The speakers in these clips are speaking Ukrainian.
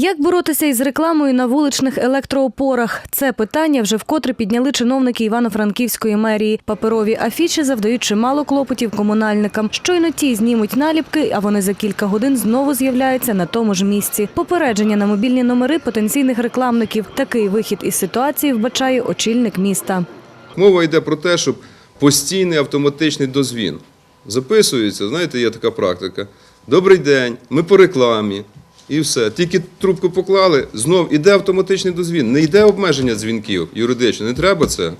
Як боротися із рекламою на вуличних електроопорах? Це питання вже вкотре підняли чиновники Івано-Франківської мерії. Паперові афіші завдають чимало клопотів комунальникам. Щойно ті знімуть наліпки, а вони за кілька годин знову з'являються на тому ж місці. Попередження на мобільні номери потенційних рекламників. Такий вихід із ситуації вбачає очільник міста. Мова йде про те, щоб постійний автоматичний дозвін. Записується, знаєте, є така практика. Добрий день, ми по рекламі. І все. Тільки трубку поклали, знов іде автоматичний дозвін. Не йде обмеження дзвінків юридично, не треба це.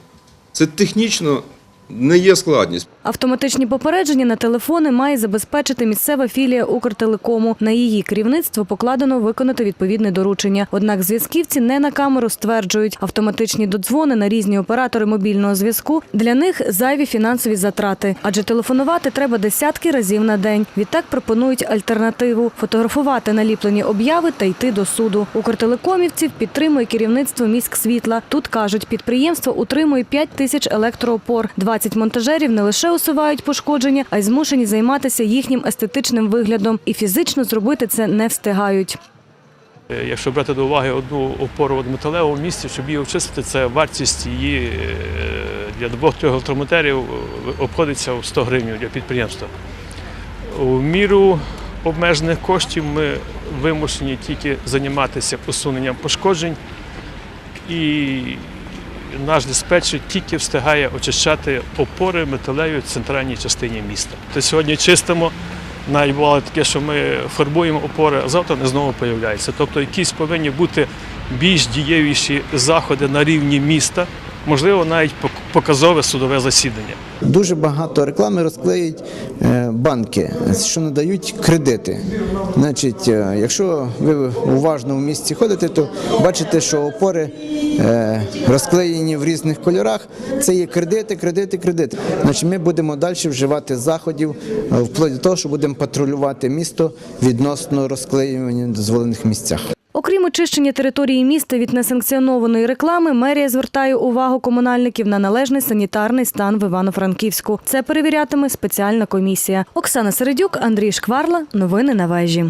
Це технічно не є складність. Автоматичні попередження на телефони має забезпечити місцева філія Укртелекому. На її керівництво покладено виконати відповідне доручення. Однак зв'язківці не на камеру стверджують, автоматичні додзвони на різні оператори мобільного зв'язку для них зайві фінансові затрати, адже телефонувати треба десятки разів на день. Відтак пропонують альтернативу фотографувати наліплені обяви та йти до суду. Укртелекомівців підтримує керівництво міськсвітла. Тут кажуть, підприємство утримує 5 тисяч електроопор. 20 монтажерів не лише усувають пошкодження, а й змушені займатися їхнім естетичним виглядом. І фізично зробити це не встигають. Е, Якщо брати до уваги одну опору от металеву в щоб її очистити, це вартість її е, для двох-трьох електромоторів е, обходиться в 100 гривень для підприємства. У міру обмежених коштів ми вимушені тільки займатися усуненням пошкоджень, і наш диспетчер тільки встигає очищати опори металеві в центральній частині міста. То сьогодні чистимо. Навіть бувало таке, що ми фарбуємо опори, а завтра не знову з'являються. Тобто якісь повинні бути більш дієвіші заходи на рівні міста, можливо, навіть пок- показове судове засідання. Дуже багато реклами розклеюють е, банки, що надають кредити. Значить, е, якщо ви уважно в місті ходите, то бачите, що опори е, розклеєні в різних кольорах. Це є кредити, кредити, кредити. Значить, ми будемо далі вживати заходів вплоть до того, що будемо патрулювати місто відносно розклеювання в дозволених місцях. Окрім очищення території міста від несанкціонованої реклами, мерія звертає увагу комунальників на належний санітарний стан в Івано-Франківську. Це перевірятиме спеціальна комісія. Оксана Середюк, Андрій Шкварла. Новини на вежі.